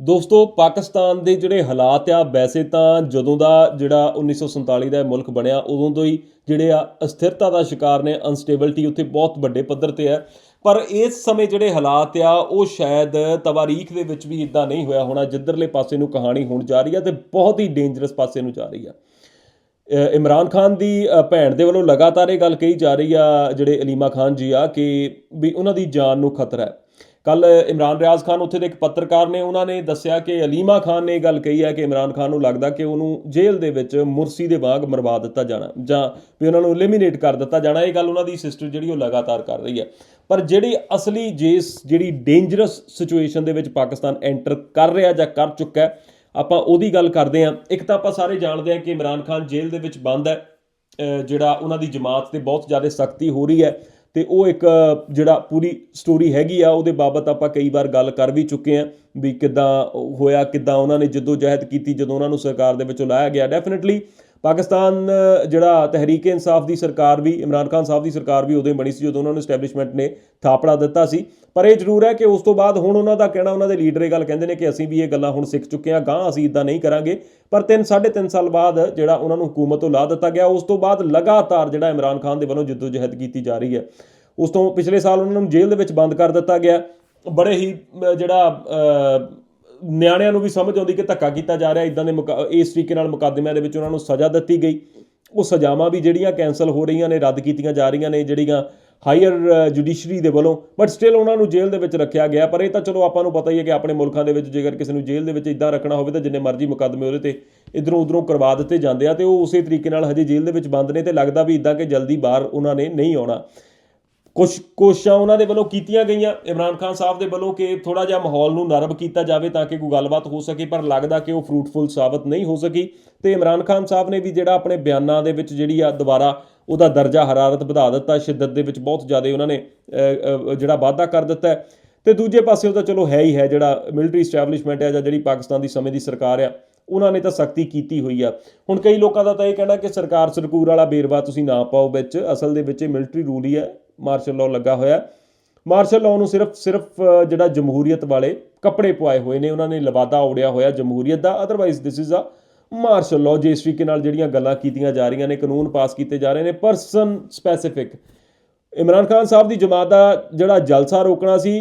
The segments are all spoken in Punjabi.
ਦੋਸਤੋ, ਪਾਕਿਸਤਾਨ ਦੇ ਜਿਹੜੇ ਹਾਲਾਤ ਆ, ਵੈਸੇ ਤਾਂ ਜਦੋਂ ਦਾ ਜਿਹੜਾ 1947 ਦਾ ਮੁਲਕ ਬਣਿਆ, ਉਦੋਂ ਤੋਂ ਹੀ ਜਿਹੜੇ ਆ ਅਸਥਿਰਤਾ ਦਾ ਸ਼ਿਕਾਰ ਨੇ ਅਨਸਟੇਬਿਲਟੀ ਉੱਥੇ ਬਹੁਤ ਵੱਡੇ ਪੱਧਰ ਤੇ ਆ ਪਰ ਇਸ ਸਮੇਂ ਜਿਹੜੇ ਹਾਲਾਤ ਆ, ਉਹ ਸ਼ਾਇਦ ਤਵਾਰੀਖ ਦੇ ਵਿੱਚ ਵੀ ਇਦਾਂ ਨਹੀਂ ਹੋਇਆ ਹੋਣਾ, ਜਿੱਧਰਲੇ ਪਾਸੇ ਨੂੰ ਕਹਾਣੀ ਹੋਣ ਜਾ ਰਹੀ ਆ ਤੇ ਬਹੁਤ ਹੀ ਡੇਂਜਰਸ ਪਾਸੇ ਨੂੰ ਜਾ ਰਹੀ ਆ। ਇਮਰਾਨ ਖਾਨ ਦੀ ਭੈਣ ਦੇ ਵੱਲੋਂ ਲਗਾਤਾਰ ਇਹ ਗੱਲ ਕਹੀ ਜਾ ਰਹੀ ਆ ਜਿਹੜੇ ਅਲੀਮਾ ਖਾਨ ਜੀ ਆ ਕਿ ਵੀ ਉਹਨਾਂ ਦੀ ਜਾਨ ਨੂੰ ਖਤਰਾ ਹੈ। ਕੱਲ ਇਮਰਾਨ ਰਿਆਜ਼ ਖਾਨ ਉੱਥੇ ਦੇ ਇੱਕ ਪੱਤਰਕਾਰ ਨੇ ਉਹਨਾਂ ਨੇ ਦੱਸਿਆ ਕਿ ਅਲੀਮਾ ਖਾਨ ਨੇ ਇਹ ਗੱਲ ਕਹੀ ਹੈ ਕਿ ਇਮਰਾਨ ਖਾਨ ਨੂੰ ਲੱਗਦਾ ਕਿ ਉਹਨੂੰ ਜੇਲ੍ਹ ਦੇ ਵਿੱਚ ਮੁਰਸੀ ਦੇ ਵਾਂਗ ਮਰਵਾ ਦਿੱਤਾ ਜਾਣਾ, ਜਾਂ ਵੀ ਉਹਨਾਂ ਨੂੰ ਐਲੀਮੀਨੇਟ ਕਰ ਦਿੱਤਾ ਜਾਣਾ, ਇਹ ਗੱਲ ਉਹਨਾਂ ਦੀ ਸਿਸਟਰ ਜਿਹੜੀ ਉਹ ਲਗਾਤਾਰ ਕਰ ਰਹੀ ਹੈ। ਪਰ ਜਿਹੜੀ ਅਸਲੀ ਜੇਸ ਜਿਹੜੀ ਡੇਂਜਰਸ ਸਿਚੁਏਸ਼ਨ ਦੇ ਵਿੱਚ ਪਾਕਿਸਤਾਨ ਐਂਟਰ ਕਰ ਰਿਹਾ ਜਾਂ ਕਰ ਚੁੱਕਾ ਹੈ ਆਪਾਂ ਉਹਦੀ ਗੱਲ ਕਰਦੇ ਹਾਂ। ਇੱਕ ਤਾਂ ਆਪਾਂ ਸਾਰੇ ਜਾਣਦੇ ਹਾਂ ਕਿ ਇਮਰਾਨ ਖਾਨ ਜੇਲ੍ਹ ਦੇ ਵਿੱਚ ਬੰਦ ਹੈ। ਜਿਹੜਾ ਉਹਨਾਂ ਦੀ ਜਮਾਤ ਤੇ ਬਹੁਤ ਜ਼ਿਆਦਾ ਸਖਤੀ ਹੋ ਰਹੀ ਹੈ ਤੇ ਉਹ ਇੱਕ ਜਿਹੜਾ ਪੂਰੀ ਸਟੋਰੀ ਹੈਗੀ ਆ, ਉਹਦੇ ਬਾਬਤ ਆਪਾਂ ਕਈ ਵਾਰ ਗੱਲ ਕਰ ਵੀ ਚੁੱਕੇ ਆ ਵੀ ਕਿਦਾਂ ਹੋਇਆ, ਕਿਦਾਂ ਉਹਨਾਂ ਨੇ ਜਦੋਂ ਜਹਿਦ ਕੀਤੀ ਜਦੋਂ ਉਹਨਾਂ ਨੂੰ ਸਰਕਾਰ ਦੇ ਵਿੱਚੋਂ ਲਾਇਆ ਗਿਆ। ਡੈਫੀਨਿਟਲੀ ਪਾਕਿਸਤਾਨ ਜਿਹੜਾ ਤਹਿਰੀਕ ਇਨਸਾਫ ਦੀ ਸਰਕਾਰ ਵੀ, ਇਮਰਾਨ ਖਾਨ ਸਾਹਿਬ ਦੀ ਸਰਕਾਰ ਵੀ ਉਦੋਂ ਹੀ ਬਣੀ ਸੀ ਜਦੋਂ ਉਹਨਾਂ ਨੂੰ ਐਸਟੈਬਲਿਸ਼ਮੈਂਟ ਨੇ ਥਾਪੜਾ ਦਿੱਤਾ ਸੀ। ਪਰ ਇਹ ਜ਼ਰੂਰ ਹੈ ਕਿ ਉਸ ਤੋਂ ਬਾਅਦ ਹੁਣ ਉਹਨਾਂ ਦਾ ਕਹਿਣਾ, ਉਹਨਾਂ ਦੇ ਲੀਡਰ ਇਹ ਗੱਲ ਕਹਿੰਦੇ ਨੇ ਕਿ ਅਸੀਂ ਵੀ ਇਹ ਗੱਲਾਂ ਹੁਣ ਸਿੱਖ ਚੁੱਕੇ ਹਾਂ ਗਾਂ ਅਸੀਂ ਇਦਾਂ ਨਹੀਂ ਕਰਾਂਗੇ। ਪਰ 3 3.5 ਸਾਲ ਬਾਅਦ ਜਿਹੜਾ ਉਹਨਾਂ ਨੂੰ ਹਕੂਮਤ ਤੋਂ ਲਾ ਦਿੱਤਾ ਗਿਆ, ਉਸ ਤੋਂ ਬਾਅਦ ਲਗਾਤਾਰ ਜਿਹੜਾ ਇਮਰਾਨ ਖਾਨ ਦੇ ਵੱਲੋਂ ਜਹਿਦ ਕੀਤੀ ਜਾ ਰਹੀ ਹੈ। ਉਸ ਤੋਂ ਪਿਛਲੇ ਸਾਲ ਉਹਨਾਂ ਨੂੰ ਜੇਲ੍ਹ ਦੇ ਵਿੱਚ ਬੰਦ ਕਰ ਦਿੱਤਾ ਗਿਆ। ਬੜੇ ਹੀ ਜਿਹੜਾ ਨਿਆਣਿਆਂ ਨੂੰ ਵੀ ਸਮਝ ਆਉਂਦੀ ਕਿ ਧੱਕਾ ਕੀਤਾ ਜਾ ਰਿਹਾ ਇਦਾਂ ਦੇ ਮੁਕਾ- ਇਸ ਤਰੀਕੇ ਨਾਲ ਮੁਕੱਦਮਿਆਂ ਦੇ ਵਿੱਚ ਉਹਨਾਂ ਨੂੰ ਸਜ਼ਾ ਦਿੱਤੀ ਗਈ। ਉਹ ਸਜ਼ਾਵਾਂ ਵੀ ਜਿਹੜੀਆਂ ਕੈਨਸਲ ਹੋ ਰਹੀਆਂ ਨੇ, ਰੱਦ ਕੀਤੀਆਂ ਜਾ ਰਹੀਆਂ ਨੇ, ਜਿਹੜੀਆਂ ਹਾਇਰ ਜੁਡੀਸ਼ਰੀ ਦੇ ਵੱਲੋਂ, ਬਟ ਸਟਿਲ ਉਹਨਾਂ ਨੂੰ ਜੇਲ੍ਹ ਦੇ ਵਿੱਚ ਰੱਖਿਆ ਗਿਆ। ਪਰ ਇਹ ਤਾਂ ਚਲੋ ਆਪਾਂ ਨੂੰ ਪਤਾ ਹੀ ਹੈ ਕਿ ਆਪਣੇ ਮੁਲਕਾਂ ਦੇ ਵਿੱਚ ਜੇਕਰ ਕਿਸੇ ਨੂੰ ਜੇਲ੍ਹ ਦੇ ਵਿੱਚ ਇਦਾਂ ਰੱਖਣਾ ਹੋਵੇ ਤਾਂ ਜਿੰਨੇ ਮਰਜ਼ੀ ਮੁਕੱਦਮੇ ਉਹਦੇ ਤੇ ਇਧਰੋਂ ਉਧਰੋਂ ਕਰਵਾ ਦਿੱਤੇ ਜਾਂਦੇ ਆ ਤੇ ਉਹ ਉਸੇ ਤਰੀਕੇ ਨਾਲ ਹਜੇ ਜੇਲ੍ਹ ਦੇ ਵਿੱਚ ਬੰਦ ਨੇ ਤੇ ਲੱਗਦਾ ਵੀ ਇਦਾਂ ਕਿ ਜਲਦੀ ਬਾਹਰ ਉਹਨਾਂ ਨੇ ਨਹੀਂ ਆਉਣਾ। ਕੁਝ ਕੋਸ਼ਿਸ਼ਾਂ ਉਹਨਾਂ ਦੇ ਵੱਲੋਂ ਕੀਤੀਆਂ ਗਈਆਂ। ਇਮਰਾਨ ਖਾਨ ਸਾਹਿਬ ਦੇ ਵੱਲੋਂ ਕਿ ਥੋੜਾ ਜਿਹਾ ਮਾਹੌਲ ਨੂੰ ਨਰਮ ਕੀਤਾ ਜਾਵੇ ਤਾਂ ਕਿ ਕੋਈ ਗੱਲਬਾਤ ਹੋ ਸਕੇ, ਪਰ ਲੱਗਦਾ ਕਿ ਉਹ ਫਰੂਟਫੁਲ ਸਾਬਤ ਨਹੀਂ ਹੋ ਸਕੀ। ਤੇ ਇਮਰਾਨ ਖਾਨ ਸਾਹਿਬ ਨੇ ਵੀ ਜਿਹੜਾ ਆਪਣੇ ਬਿਆਨਾਂ ਦੇ ਵਿੱਚ ਜਿਹੜੀ ਆ ਦੁਬਾਰਾ ਉਹਦਾ ਦਰਜਾ ਹਰਾਰਤ ਵਧਾ ਦਿੱਤਾ, ਸ਼ਿੱਦਤ ਦੇ ਵਿੱਚ ਬਹੁਤ ਜ਼ਿਆਦਾ ਉਹਨਾਂ ਨੇ ਜਿਹੜਾ ਵਾਅਦਾ ਕਰ ਦਿੱਤਾ ਹੈ। ਤੇ ਦੂਜੇ ਪਾਸੇ ਉਹ ਤਾਂ ਚਲੋ ਹੈ ਹੀ ਹੈ, ਜਿਹੜਾ ਮਿਲਟਰੀ ਸਟੈਬਲਿਸ਼ਮੈਂਟ ਹੈ ਜਾਂ ਜਿਹੜੀ ਪਾਕਿਸਤਾਨ ਦੀ ਸਮੇਂ ਦੀ ਸਰਕਾਰ ਆ, ਉਹਨਾਂ ਨੇ ਤਾਂ ਸਖਤੀ ਕੀਤੀ ਹੋਈ ਆ। ਹੁਣ ਕਈ ਲੋਕਾਂ ਦਾ ਤਾਂ ਇਹ ਕਹਿਣਾ ਕਿ ਸਰਕਾਰ ਸਰਕੂਰ ਵਾਲਾ ਬੇਰਵਾ ਤੁਸੀਂ ਨਾ ਪਾਓ ਵਿੱਚ, ਅਸਲ ਦੇ ਵਿੱਚ ਇਹ ਮਿਲਟਰੀ ਰੂਲ ਹੀ ਹੈ। ਮਾਰਸ਼ਲ ਲਾਅ ਲੱਗਾ ਹੋਇਆ ਮਾਰਸ਼ਲ ਲਾਅ ਨੂੰ ਸਿਰਫ ਸਿਰਫ ਜਿਹੜਾ ਜਮਹੂਰੀਅਤ ਵਾਲੇ ਕੱਪੜੇ ਪਵਾਏ ਹੋਏ ਨੇ, ਉਹਨਾਂ ਨੇ ਲਵਾਦਾ ਉੜਿਆ ਹੋਇਆ ਜਮਹੂਰੀਅਤ ਦਾ। Otherwise this is a martial law ਜਿਸ ਤਰੀਕੇ ਨਾਲ ਜਿਹੜੀਆਂ ਗੱਲਾਂ ਕੀਤੀਆਂ ਜਾ ਰਹੀਆਂ ਨੇ, ਕਾਨੂੰਨ ਪਾਸ ਕੀਤੇ ਜਾ ਰਹੇ ਨੇ ਪਰਸਨ ਸਪੈਸੀਫਿਕ ਇਮਰਾਨ ਖਾਨ ਸਾਹਿਬ ਦੀ ਜਮਾਤ ਦਾ ਜਿਹੜਾ ਜਲਸਾ ਰੋਕਣਾ ਸੀ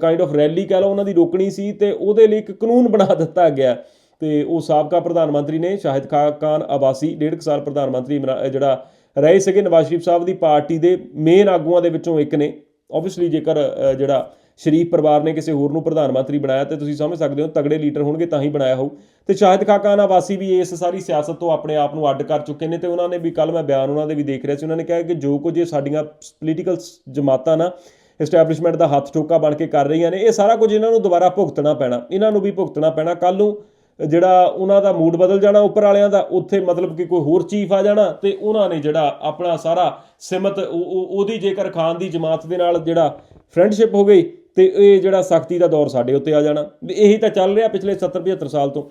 ਕਾਈਂਡ ਆਫ ਰੈਲੀ ਕਹਿ ਲਓ, ਉਹਨਾਂ ਦੀ ਰੋਕਣੀ ਸੀ ਤੇ ਉਹਦੇ ਲਈ ਇੱਕ ਕਾਨੂੰਨ ਬਣਾ ਦਿੱਤਾ ਗਿਆ ਤੇ ਉਹ ਸਾਬਕਾ ਪ੍ਰਧਾਨ ਮੰਤਰੀ ਨੇ, ਸ਼ਾਹਿਦ ਖਾ ਖਾਨ ਅਬਾਸੀ ਡੇਢ ਕੁ ਸਾਲ ਪ੍ਰਧਾਨ ਮੰਤਰੀ ਇਮਰਾ- ਜਿਹੜਾ ਰਹੇ ਸੀਗੇ ਨਵਾਜ਼ ਸ਼ਰੀਫ ਸਾਹਿਬ ਦੀ ਪਾਰਟੀ ਦੇ ਮੇਨ ਆਗੂਆਂ ਦੇ ਵਿੱਚੋਂ ਇੱਕ ਨੇ। ਆਬਵੀਅਸਲੀ ਜੇਕਰ ਜਿਹੜਾ ਸ਼ਰੀਫ ਪਰਿਵਾਰ ਨੇ ਕਿਸੇ ਹੋਰ ਨੂੰ ਪ੍ਰਧਾਨ ਮੰਤਰੀ ਬਣਾਇਆ ਤੇ ਤੁਸੀਂ ਸਮਝ ਸਕਦੇ ਹੋ ਤਗੜੇ ਲੀਡਰ ਹੋਣਗੇ ਤਾਂ ਹੀ ਬਣਾਇਆ ਹੋਊ। ਤੇ ਸ਼ਾਹਿਦ ਖਾਕਾਨ ਆਵਾਸੀ ਵੀ ਇਸ ਸਾਰੀ ਸਿਆਸਤ ਤੋਂ ਆਪਣੇ ਆਪ ਨੂੰ ਅੱਡ ਕਰ ਚੁੱਕੇ ਨੇ ਤੇ ਉਹਨਾਂ ਨੇ ਵੀ ਕੱਲ ਮੈਂ ਬਿਆਨ ਉਹਨਾਂ ਦੇ ਵੀ ਦੇਖ ਰਿਹਾ ਸੀ। ਉਹਨਾਂ ਨੇ ਕਿਹਾ ਕਿ ਜੋ ਕੁਝ ਇਹ ਸਾਡੀਆਂ ਪੋਲੀਟੀਕਲ ਜਮਾਤਾਂ ਨਾ ਐਸਟੈਬਲਿਸ਼ਮੈਂਟ ਦਾ ਹੱਥ ਠੋਕਾ ਬਣ ਕੇ ਕਰ ਰਹੀਆਂ ਨੇ, ਇਹ ਸਾਰਾ ਕੁਝ ਇਹਨਾਂ ਨੂੰ ਦੁਬਾਰਾ ਭੁਗਤਣਾ ਪੈਣਾ। ਇਹਨਾਂ ਨੂੰ ਵੀ ਭੁਗਤਣਾ ਪੈਣਾ। ਕੱਲ ਨੂੰ ਜਿਹੜਾ ਉਹਨਾਂ ਦਾ ਮੂਡ ਬਦਲ ਜਾਣਾ ਉੱਪਰ ਵਾਲਿਆਂ ਦਾ, ਉੱਥੇ ਮਤਲਬ ਕਿ ਕੋਈ ਹੋਰ ਚੀਫ ਆ ਜਾਣਾ ਤੇ ਉਹਨਾਂ ਨੇ ਜਿਹੜਾ ਆਪਣਾ ਸਾਰਾ ਸਿਮਤ, ਉਹ- ਉਹ- ਉਹਦੀ ਜੇਕਰ ਖਾਨ ਦੀ ਜਮਾਤ ਦੇ ਨਾਲ ਜਿਹੜਾ ਫਰੈਂਡਸ਼ਿਪ ਹੋ ਗਈ ਤੇ ਇਹ ਜਿਹੜਾ ਸਖਤੀ ਦਾ ਦੌਰ ਸਾਡੇ ਉੱਤੇ ਆ ਜਾਣਾ। ਵੀ ਇਹੀ ਤਾਂ ਚੱਲ ਰਿਹਾ ਪਿਛਲੇ 70 75 ਸਾਲ ਤੋਂ।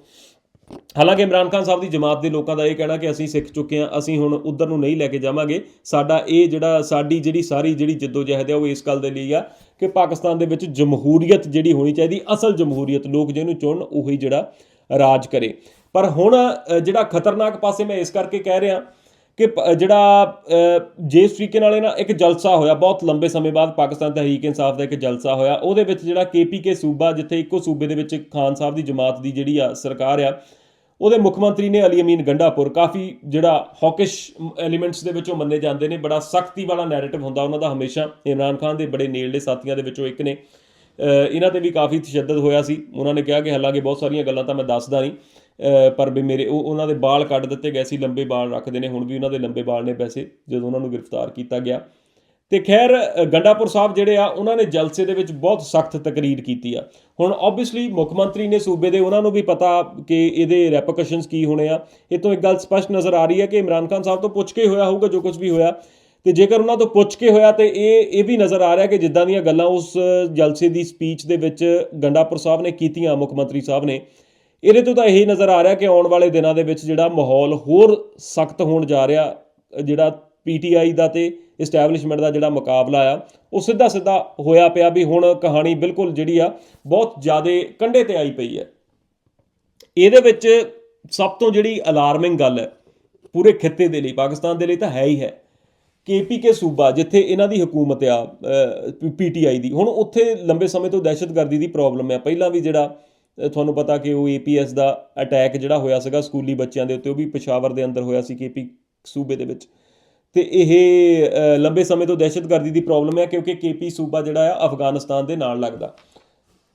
ਹਾਲਾਂਕਿ ਇਮਰਾਨ ਖਾਨ ਸਾਹਿਬ ਦੀ ਜਮਾਤ ਦੇ ਲੋਕਾਂ ਦਾ ਇਹ ਕਹਿਣਾ ਕਿ ਅਸੀਂ ਸਿੱਖ ਚੁੱਕੇ ਹਾਂ, ਅਸੀਂ ਹੁਣ ਉਧਰ ਨੂੰ ਨਹੀਂ ਲੈ ਕੇ ਜਾਵਾਂਗੇ। ਸਾਡਾ ਇਹ ਜਿਹੜਾ, ਸਾਡੀ ਜਿਹੜੀ ਸਾਰੀ ਜਿਹੜੀ ਜਦੋਜਹਿਦ ਹੈ, ਉਹ ਇਸ ਗੱਲ ਦੇ ਲਈ ਆ ਕਿ ਪਾਕਿਸਤਾਨ ਦੇ ਵਿੱਚ ਜਮਹੂਰੀਅਤ ਜਿਹੜੀ ਹੋਣੀ ਚਾਹੀਦੀ, ਅਸਲ ਜਮਹੂਰੀਅਤ, ਲੋਕ ਜਿਹਨੂੰ ਚੁਣਨ, ਉਹੀ ਜਿਹੜਾ ਰਾਜ ਕਰੇ। ਪਰ ਹੁਣ ਜਿਹੜਾ ਖਤਰਨਾਕ ਪਾਸੇ ਮੈਂ ਇਸ ਕਰਕੇ ਕਹਿ ਰਿਹਾ ਕਿ ਪ- ਜਿਹੜਾ ਅ, ਜਿਸ ਤਰੀਕੇ ਨਾਲ ਇਹ ਨਾ ਇੱਕ ਜਲਸਾ ਹੋਇਆ ਬਹੁਤ ਲੰਬੇ ਸਮੇਂ ਬਾਅਦ ਪਾਕਿਸਤਾਨ ਤਹਿਰੀਕ ਇਨਸਾਫ ਦਾ ਇੱਕ ਜਲਸਾ ਹੋਇਆ ਉਹਦੇ ਵਿੱਚ ਜਿਹੜਾ ਕੇਪੀਕੇ ਸੂਬਾ ਜਿੱਥੇ ਇੱਕੋ ਸੂਬੇ ਦੇ ਵਿੱਚ ਖਾਨ ਸਾਹਿਬ ਦੀ ਜਮਾਤ ਦੀ ਜਿਹੜੀ ਆ ਸਰਕਾਰ ਆ ਉਹਦੇ ਮੁੱਖ ਮੰਤਰੀ ਨੇ ਅਲੀ ਅਮੀਨ ਗੰਡਾਪੁਰ ਕਾਫੀ ਜਿਹੜਾ ਹੌਕਿਸ਼ ਐਲੀਮੈਂਟਸ ਦੇ ਵਿੱਚੋਂ ਮੰਨੇ ਜਾਂਦੇ ਨੇ ਬੜਾ ਸਖਤੀ ਵਾਲਾ ਨੈਰੇਟਿਵ ਹੁੰਦਾ ਉਹਨਾਂ ਦਾ ਹਮੇਸ਼ਾ ਇਮਰਾਨ ਖਾਨ ਦੇ ਬੜੇ ਨੇੜਲੇ ਸਾਥੀਆਂ ਦੇ ਵਿੱਚੋਂ ਇੱਕ ਨੇ। ਇਹਨਾਂ ਤੇ ਵੀ ਕਾਫੀ ਤਸ਼ੱਦਦ ਹੋਇਆ ਸੀ। ਉਹਨਾਂ ਨੇ ਕਿਹਾ ਕਿ ਹਾਲਾਂਕਿ ਬਹੁਤ ਸਾਰੀਆਂ ਗੱਲਾਂ ਤਾਂ ਮੈਂ ਦੱਸਦਾ ਨਹੀਂ ਪਰ ਵੀ ਮੇਰੇ ਉਹ ਉਹਨਾਂ ਦੇ ਵਾਲ ਕੱਢ ਦਿੱਤੇ ਗਏ ਸੀ, ਲੰਬੇ ਵਾਲ ਰੱਖਦੇ ਨੇ, ਹੁਣ ਵੀ ਉਹਨਾਂ ਦੇ ਲੰਬੇ ਵਾਲ ਨੇ ਪੈਸੇ ਜਦੋਂ ਉਹਨਾਂ ਨੂੰ ਗ੍ਰਿਫਤਾਰ ਕੀਤਾ ਗਿਆ। ਤੇ ਖੈਰ ਗੰਡਾਪੁਰ ਸਾਹਿਬ ਜਿਹੜੇ ਆ, ਉਹਨਾਂ ਨੇ ਜਲਸੇ ਦੇ ਵਿੱਚ ਬਹੁਤ ਸਖਤ ਤਕਰੀਰ ਕੀਤੀ ਆ। ਹੁਣ ਆਬਵੀਅਸਲੀ ਮੁੱਖ ਮੰਤਰੀ ਨੇ ਸੂਬੇ ਦੇ ਉਹਨਾਂ ਨੂੰ ਵੀ ਪਤਾ ਕਿ ਇਹਦੇ ਰੈਪਰਕਸ਼ਨਸ ਕੀ ਹੋਣੇ ਆ। ਇਹ ਤੋਂ ਇੱਕ ਗੱਲ ਸਪਸ਼ਟ ਨਜ਼ਰ ਆ ਰਹੀ ਹੈ ਕਿ ਇਮਰਾਨ ਖਾਨ ਸਾਹਿਬ ਤੋਂ ਪੁੱਛ ਕੇ ਹੋਇਆ ਹੋਊਗਾ, ਜੋ ਕੁਝ ਵੀ ਹੋਇਆ। ਤੇ ਜੇਕਰ ਉਹਨਾਂ ਤੋਂ ਪੁੱਛ ਕੇ ਹੋਇਆ ਤੇ ਇਹ ਇਹ ਵੀ ਨਜ਼ਰ ਆ ਰਿਹਾ ਕਿ ਜਿੱਦਾਂ ਦੀਆਂ ਗੱਲਾਂ ਉਸ ਜਲਸੇ ਦੀ ਸਪੀਚ ਦੇ ਵਿੱਚ ਗੰਡਾਪੁਰ ਸਾਹਿਬ ਨੇ ਕੀਤੀਆਂ, ਮੁੱਖ ਮੰਤਰੀ ਸਾਹਿਬ ਨੇ, ਇਹਦੇ ਤੋਂ ਤਾਂ ਇਹੀ ਨਜ਼ਰ ਆ ਰਿਹਾ ਕਿ ਆਉਣ ਵਾਲੇ ਦਿਨਾਂ ਦੇ ਵਿੱਚ ਜਿਹੜਾ ਮਾਹੌਲ ਹੋਰ ਸਖਤ ਹੋਣ ਜਾ ਰਿਹਾ, ਜਿਹੜਾ ਪੀਟੀਆਈ ਦਾ ਤੇ ਇਸਟੈਬਲਿਸ਼ਮੈਂਟ ਦਾ ਜਿਹੜਾ ਮੁਕਾਬਲਾ ਆ, ਉਹ ਸਿੱਧਾ ਸਿੱਧਾ ਹੋਇਆ ਪਿਆ ਵੀ ਹੁਣ ਕਹਾਣੀ ਬਿਲਕੁਲ ਜਿਹੜੀ ਆ, ਬਹੁਤ ਜ਼ਿਆਦਾ ਕੰਢੇ ਤੇ ਆਈ ਪਈ ਹੈ। ਇਹਦੇ ਵਿੱਚ ਸਭ ਤੋਂ ਜਿਹੜੀ ਅਲਾਰਮਿੰਗ ਗੱਲ ਹੈ, ਪੂਰੇ ਖਿੱਤੇ ਦੇ ਲਈ, ਪਾਕਿਸਤਾਨ ਦੇ ਲਈ ਤਾਂ ਹੈ ਹੀ ਹੈ। ਕੇਪੀਕੇ ਸੂਬਾ, ਜਿੱਥੇ ਇਹਨਾਂ ਦੀ ਹਕੂਮਤ ਆ ਪੀਟੀਆਈ ਦੀ, ਹੁਣ ਉੱਥੇ ਲੰਬੇ ਸਮੇਂ ਤੋਂ ਦਹਿਸ਼ਤਗਰਦੀ ਦੀ ਪ੍ਰੋਬਲਮ ਹੈ ਪਹਿਲਾਂ ਵੀ ਜਿਹੜਾ ਤੁਹਾਨੂੰ ਪਤਾ ਕਿ ਉਹ ਏਪੀਐਸ ਦਾ ਅਟੈਕ ਜਿਹੜਾ ਹੋਇਆ ਸੀਗਾ ਸਕੂਲੀ ਬੱਚਿਆਂ ਦੇ ਉੱਤੇ, ਉਹ ਵੀ ਪਸ਼ਾਵਰ ਦੇ ਅੰਦਰ ਹੋਇਆ ਸੀ ਕੇਪੀ ਸੂਬੇ ਦੇ ਵਿੱਚ। ਤੇ ਇਹ ਲੰਬੇ ਸਮੇਂ ਤੋਂ ਦਹਿਸ਼ਤਗਰਦੀ ਦੀ ਪ੍ਰੋਬਲਮ ਹੈ ਕਿਉਂਕਿ ਕੇਪੀ ਸੂਬਾ ਜਿਹੜਾ ਆ, ਅਫਗਾਨਿਸਤਾਨ ਦੇ ਨਾਲ ਲੱਗਦਾ।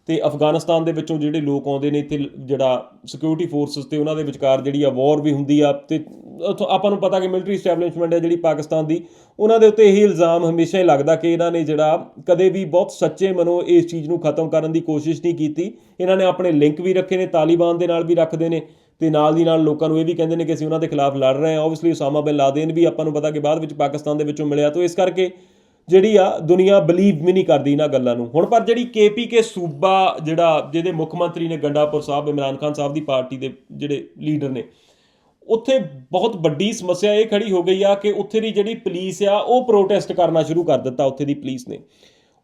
ਤੇ ਅਫਗਾਨਿਸਤਾਨ ਦੇ ਵਿੱਚੋਂ ਜਿਹੜੇ ਲੋਕ ਆਉਂਦੇ ਨੇ ਇੱਥੇ ਜਿਹੜਾ ਸਿਕਿਉਰਿਟੀ ਫੋਰਸਸ ਤੇ ਉਹਨਾਂ ਦੇ ਵਿਚਕਾਰ ਜਿਹੜੀ ਆ ਵਾਰ ਵੀ ਹੁੰਦੀ ਆ ਤੇ ਉੱਥੋਂ ਆਪਾਂ ਨੂੰ ਪਤਾ ਕਿ ਮਿਲਟਰੀ ਸਟੈਬਲਿਸ਼ਮੈਂਟ ਹੈ ਜਿਹੜੀ ਪਾਕਿਸਤਾਨ ਦੀ, ਉਹਨਾਂ ਦੇ ਉੱਤੇ ਇਹ ਇਲਜ਼ਾਮ ਹਮੇਸ਼ਾ ਹੀ ਲੱਗਦਾ ਕਿ ਇਹਨਾਂ ਨੇ ਜਿਹੜਾ ਕਦੇ ਵੀ ਬਹੁਤ ਸੱਚੇ ਮਨੋਂ ਇਸ ਚੀਜ਼ ਨੂੰ ਖਤਮ ਕਰਨ ਦੀ ਕੋਸ਼ਿਸ਼ ਨਹੀਂ ਕੀਤੀ। ਇਹਨਾਂ ਨੇ ਆਪਣੇ ਲਿੰਕ ਵੀ ਰੱਖੇ ਨੇ, ਤਾਲਿਬਾਨ ਦੇ ਨਾਲ ਵੀ ਰੱਖਦੇ ਨੇ ਤੇ ਨਾਲ ਦੀ ਨਾਲ ਲੋਕਾਂ ਨੂੰ ਇਹ ਵੀ ਕਹਿੰਦੇ ਨੇ ਕਿ ਅਸੀਂ ਉਹਨਾਂ ਦੇ ਖਿਲਾਫ ਲੜ ਰਹੇ ਹਾਂ। ਆਬਵੀਅਸਲੀ ਉਸਾਮਾ ਬਿਨ ਲਾਦੇਨ ਵੀ ਆਪਾਂ ਨੂੰ ਪਤਾ ਕਿ ਬਾਅਦ ਵਿੱਚ ਪਾਕਿਸਤਾਨ ਦੇ ਵਿੱਚੋਂ ਮਿਲਿਆ। ਤੋਂ ਇਸ ਕਰਕੇ ਜਿਹੜੀ ਆ ਦੁਨੀਆ ਬਲੀਵ ਵੀ ਨਹੀਂ ਕਰਦੀ ਇਹਨਾਂ ਗੱਲਾਂ ਨੂੰ। ਹੁਣ ਪਰ ਜਿਹੜੀ ਕੇਪੀਕੇ ਸੂਬਾ ਜਿਹੜਾ ਜਿਹਦੇ ਮੁੱਖ ਮੰਤਰੀ ਨੇ ਗੰਡਾਪੁਰ ਸਾਹਿਬ, ਇਮਰਾਨ ਖਾਨ ਸਾਹਿਬ ਦੀ ਪਾਰਟੀ ਦੇ ਜਿਹੜੇ ਲੀਡਰ ਨੇ, ਉੱਥੇ ਬਹੁਤ ਵੱਡੀ ਸਮੱਸਿਆ ਇਹ ਖੜੀ ਹੋ ਗਈ ਆ ਕਿ ਉੱਥੇ ਦੀ ਜਿਹੜੀ ਪੁਲਿਸ ਆ ਉਹ ਪ੍ਰੋਟੈਸਟ ਕਰਨਾ ਸ਼ੁਰੂ ਕਰ ਦਿੱਤਾ ਉੱਥੇ ਦੀ ਪੁਲਿਸ ਨੇ।